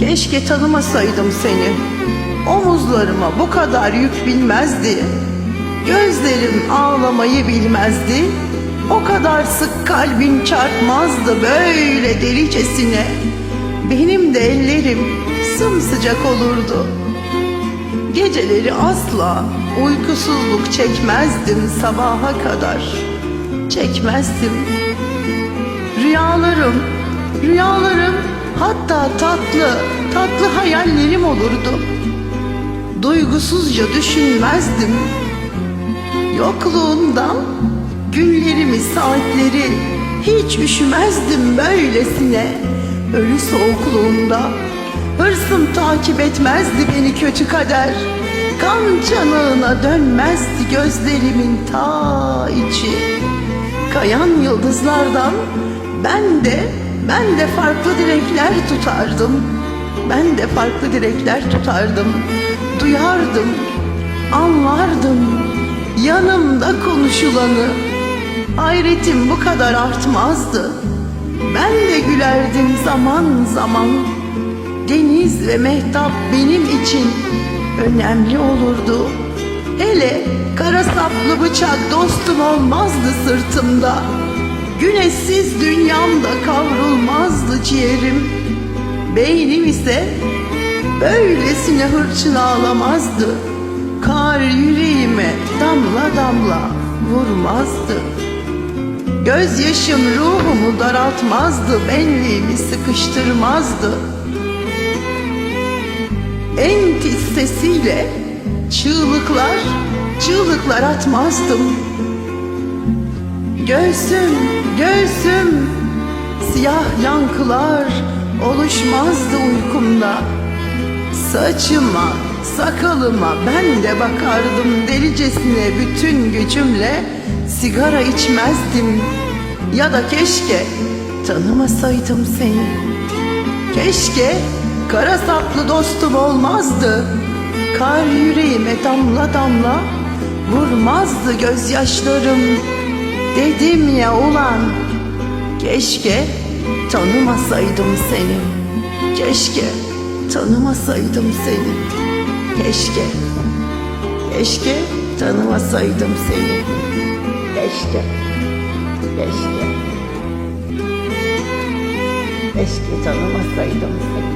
Keşke tanımasaydım seni. Omuzlarıma bu kadar yük bilmezdi. Gözlerim ağlamayı bilmezdi. O kadar sık kalbin çarpmazdı böyle delicesine. Benim de ellerim sımsıcak olurdu. Geceleri asla uykusuzluk çekmezdim sabaha kadar. Çekmezdim. Rüyalarım, rüyalarım hatta tatlı, tatlı hayallerim olurdu. Duygusuzca düşünmezdim. Yokluğundan günlerimi, saatleri hiç üşümezdim böylesine. Ölü soğukluğunda hırsım takip etmezdi beni kötü kader. Kan çanağına dönmezdi gözlerimin ta içi. Kayan yıldızlardan ben de ben de farklı dilekler tutardım. Ben de farklı dilekler tutardım. Duyardım, anlardım yanımda konuşulanı. Hayretim bu kadar artmazdı. Ben de gülerdim zaman zaman. Deniz ve mehtap benim için önemli olurdu. Hele kara saplı bıçak dostum olmazdı sırtımda. Güneşsiz dünyamda kavrulmazdı ciğerim. Beynim ise böylesine hırçın ağlamazdı. Kar yüreğime damla damla vurmazdı. Gözyaşım ruhumu daraltmazdı, benliğimi sıkıştırmazdı. En tiz sesiyle çığlıklar, çığlıklar atmazdım. Göğsüm, göğsüm, siyah yankılar oluşmazdı uykumda. Saçıma, sakalıma ben de bakardım delicesine bütün gücümle sigara içmezdim. Ya da keşke tanımasaydım seni. Keşke kara saplı dostum olmazdı. Kar yüreğime damla damla vurmazdı gözyaşlarım. Dedim ya ulan keşke tanımasaydım seni. Keşke tanımasaydım seni. Keşke. Keşke tanımasaydım seni. Keşke. Keşke. Keşke tanımasaydım seni.